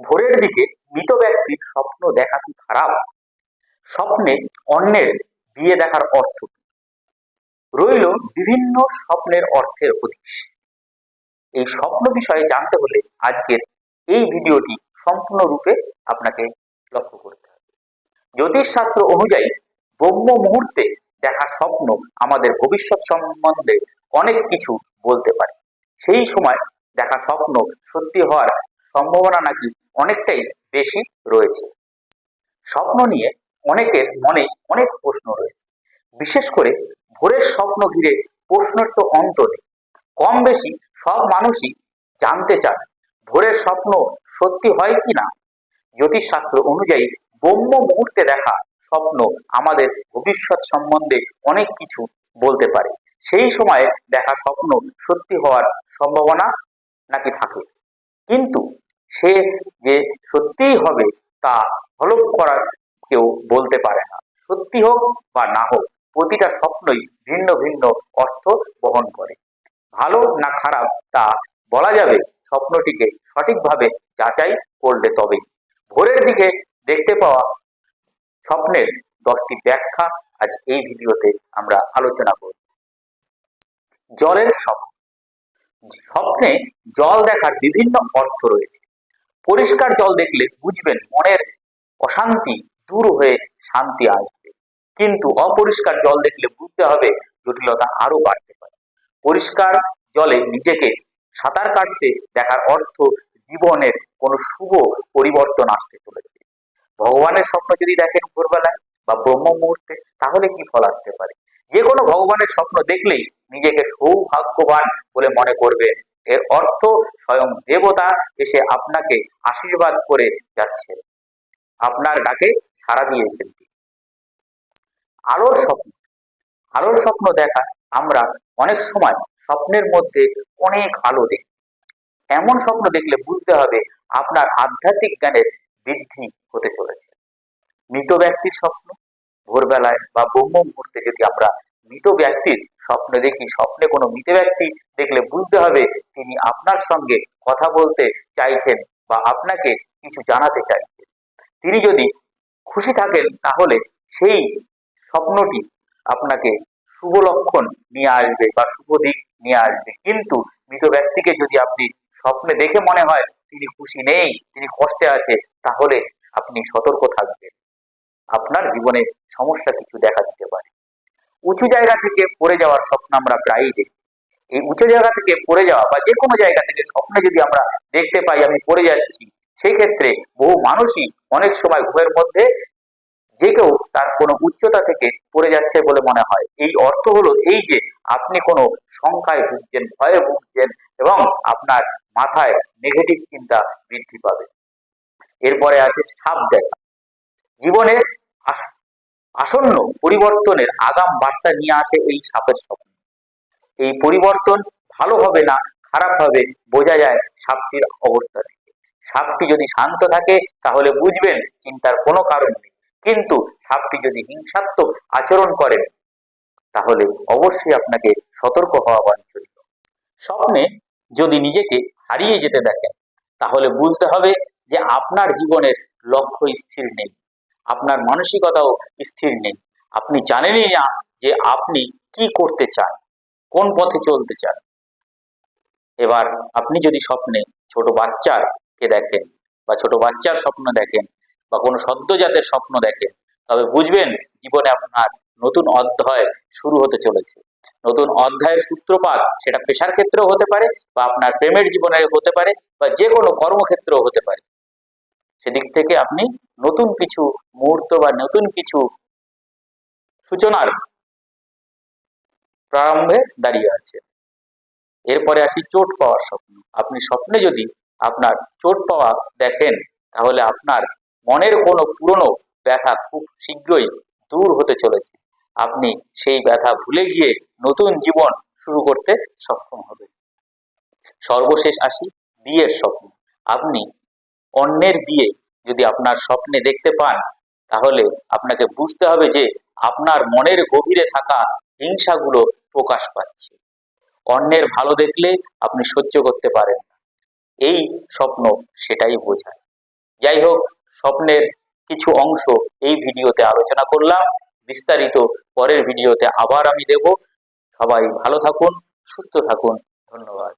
ভোরের দিকে মৃত ব্যক্তির স্বপ্ন দেখা কি খারাপ? স্বপ্নে অন্যের বিয়ে দেখার অর্থ? রইল বিভিন্ন স্বপ্নের অর্থের হদিশ। এই স্বপ্ন বিষয়ে জানতে হলে আজকের এই ভিডিওটি সম্পূর্ণরূপে আপনাকে লক্ষ্য করতে হবে। জ্যোতিষশাস্ত্র অনুযায়ী ব্রহ্ম মুহূর্তে দেখা স্বপ্ন আমাদের ভবিষ্যৎ সম্বন্ধে অনেক কিছু বলতে পারে। সেই সময় দেখা স্বপ্ন সত্যি হওয়ার সম্ভাবনা নাকি অনেকটাই বেশি রয়েছে। স্বপ্ন নিয়ে অনেকের মনে অনেক প্রশ্ন রয়েছে। বিশেষ করে ভোরের স্বপ্ন ঘিরে প্রশ্নের তো অন্ত নেই। কম বেশি সব মানুষই জানতে চান, ভোরের স্বপ্ন সত্যি হয় কি না? জ্যোতিষশাস্ত্র অনুযায়ী ব্রহ্ম মুহূর্তে দেখা স্বপ্ন আমাদের ভবিষ্যৎ সম্বন্ধে অনেক কিছু বলতে পারে। সেই সময়ে দেখা স্বপ্ন সত্যি হওয়ার সম্ভাবনা নাকি থাকে? কিন্তু সে যে সত্যিই হবে, তা হলফ করার কেউ বলতে পারে না। সত্যি হোক বা না হোক, প্রতিটা স্বপ্নই ভিন্ন ভিন্ন অর্থ বহন করে। ভালো না খারাপ, তা বলা যাবে স্বপ্নটিকে সঠিকভাবে যাচাই করলে তবেই ভোরের দিকে দেখতে পাওয়া স্বপ্নের দশটি ব্যাখ্যা আজ এই ভিডিওতে আমরা আলোচনা করব। জলের স্বপ্ন। স্বপ্নে জল দেখার বিভিন্ন অর্থ রয়েছে। পরিষ্কার জল দেখলে বুঝবেন মনের অশান্তি দূর হয়ে শান্তি আসবে। কিন্তু অপরিষ্কার জল দেখলে বুঝতে হবে জটিলতা আরও বাড়তে পারে। পরিষ্কার জলে নিজেকে সাঁতার কাটতে দেখার অর্থ জীবনের কোনো শুভ পরিবর্তন আসতে চলেছে। ভগবানের স্বপ্ন যদি দেখেন ভোরবেলায় বা ব্রহ্ম মুহূর্তে, তাহলে কি ফল আসতে পারে? যে কোনো ভগবানের স্বপ্ন দেখলেই নিজেকে সৌভাগ্যবান বলে মনে করবে। এর অর্থ স্বয়ং দেবতা এসে আপনাকে আশীর্বাদ করে যাচ্ছে। আপনার ডাকে সাড়া দিয়েছেন। আলোর স্বপ্ন। আলোর স্বপ্ন দেখা আমরা অনেক সময় স্বপ্নের মধ্যে অনেক আলো দেখি। এমন স্বপ্ন দেখলে বুঝতে হবে আপনার আধ্যাত্মিক জ্ঞানের বৃদ্ধি হতে চলেছে। মৃত ব্যক্তির স্বপ্ন, ভোরবেলায় বা ব্রহ্ম মুহূর্তে যদি আমরা মৃত ব্যক্তির স্বপ্ন দেখি, স্বপ্নে কোনো মৃত ব্যক্তি দেখলে বুঝতে হবে তিনি আপনার সঙ্গে কথা বলতে চাইছেন বা আপনাকে কিছু জানাতে চাইছেন। তিনি যদি খুশি থাকেন, তাহলে সেই স্বপ্নটি আপনাকে শুভ লক্ষণ নিয়ে আসবে বা শুভ দিক নিয়ে আসবে। কিন্তু মৃত ব্যক্তিকে যদি আপনি স্বপ্নে দেখে মনে হয় তিনি খুশি নেই, তিনি কষ্টে আছে, তাহলে আপনি সতর্ক থাকবেন। আপনার জীবনে সমস্যা কিছু দেখা দিতে পারে। উঁচু জায়গা থেকে পড়ে যাওয়ার স্বপ্ন আমরা প্রায়ই দেখি। এই উঁচু জায়গা থেকে পড়ে যাওয়া বা যে কোনো জায়গা থেকে স্বপ্নে যদি আমরা দেখতে পাই, আমি পড়ে যাচ্ছি, সেই ক্ষেত্রে বহু মানুষই অনেক সময় ঘুমের মধ্যে যে কেউ তার কোনো উচ্চতা থেকে পড়ে যাচ্ছে বলে মনে হয়। এই অর্থ হলো এই যে আপনি কোনো সংখ্যায় ভুগছেন, ভয়ে ভুগছেন এবং আপনার মাথায় নেগেটিভ চিন্তা বৃদ্ধি পাবে। এরপরে আছে সাপ দেখা। জীবনের আস- আসন্ন পরিবর্তনের আগাম বার্তা নিয়ে আসে এই সাপের স্বপ্ন। এই পরিবর্তন ভালো হবে না, খারাপ হবে, বোঝা যায় সাপটির অবস্থা থেকে সাপটি যদি শান্ত থাকে, তাহলে বুঝবেন চিন্তার কোনো কারণ নেই। কিন্তু সাপটি যদি হিংসাত্মক আচরণ করেন তাহলে অবশ্যই আপনাকে সতর্ক হওয়া বাঞ্ছনীয়। স্বপ্নে যদি নিজেকে হারিয়ে যেতে দেখেন, তাহলে বুঝতে হবে যে আপনার জীবনের লক্ষ্য স্থির নেই, আপনার মানসিকতাও স্থির নেই। আপনি জানেনই না যে আপনি কি করতে চান। কোন পথে চলতে চান? এবার আপনি যদি স্বপ্নে ছোট বাচ্চাকে দেখেন বা ছোট বাচ্চার স্বপ্ন দেখেন বা কোনো সদ্যজাতের স্বপ্ন দেখেন, তবে বুঝবেন জীবনে আপনার নতুন অধ্যায় শুরু হতে চলেছে। নতুন অধ্যায়ের সূত্রপাত সেটা পেশার ক্ষেত্রেও হতে পারে বা আপনার প্রেমের জীবনে হতে পারে বা যে কোনো কর্মক্ষেত্রেও হতে পারে। সেদিক থেকে আপনি নতুন কিছু মুহূর্ত বা নতুন কিছু সূচনার প্রারম্ভে দাঁড়িয়ে আছে। এরপরে আসি চোট পাওয়ার স্বপ্ন। আপনি স্বপ্নে যদি আপনার চোট পাওয়া দেখেন, তাহলে আপনার মনের কোনো পুরনো ব্যথা খুব শীঘ্রই দূর হতে চলেছে। আপনি সেই ব্যথা ভুলে গিয়ে নতুন জীবন শুরু করতে সক্ষম হবে সর্বশেষ আসি বিয়ের স্বপ্ন। আপনি অন্যের বিয়ে যদি আপনার স্বপ্নে দেখতে পান, তাহলে আপনাকে বুঝতে হবে যে আপনার মনের গভীরে থাকা হিংসাগুলো প্রকাশ পাচ্ছে। অন্যের ভালো দেখলে আপনি সহ্য করতে পারেন না। এই স্বপ্ন সেটাই বোঝায়। যাই হোক, স্বপ্নের কিছু অংশ এই ভিডিওতে আলোচনা করলাম। বিস্তারিত পরের ভিডিওতে আবার আমি দেব। সবাই ভালো থাকুন, সুস্থ থাকুন। ধন্যবাদ।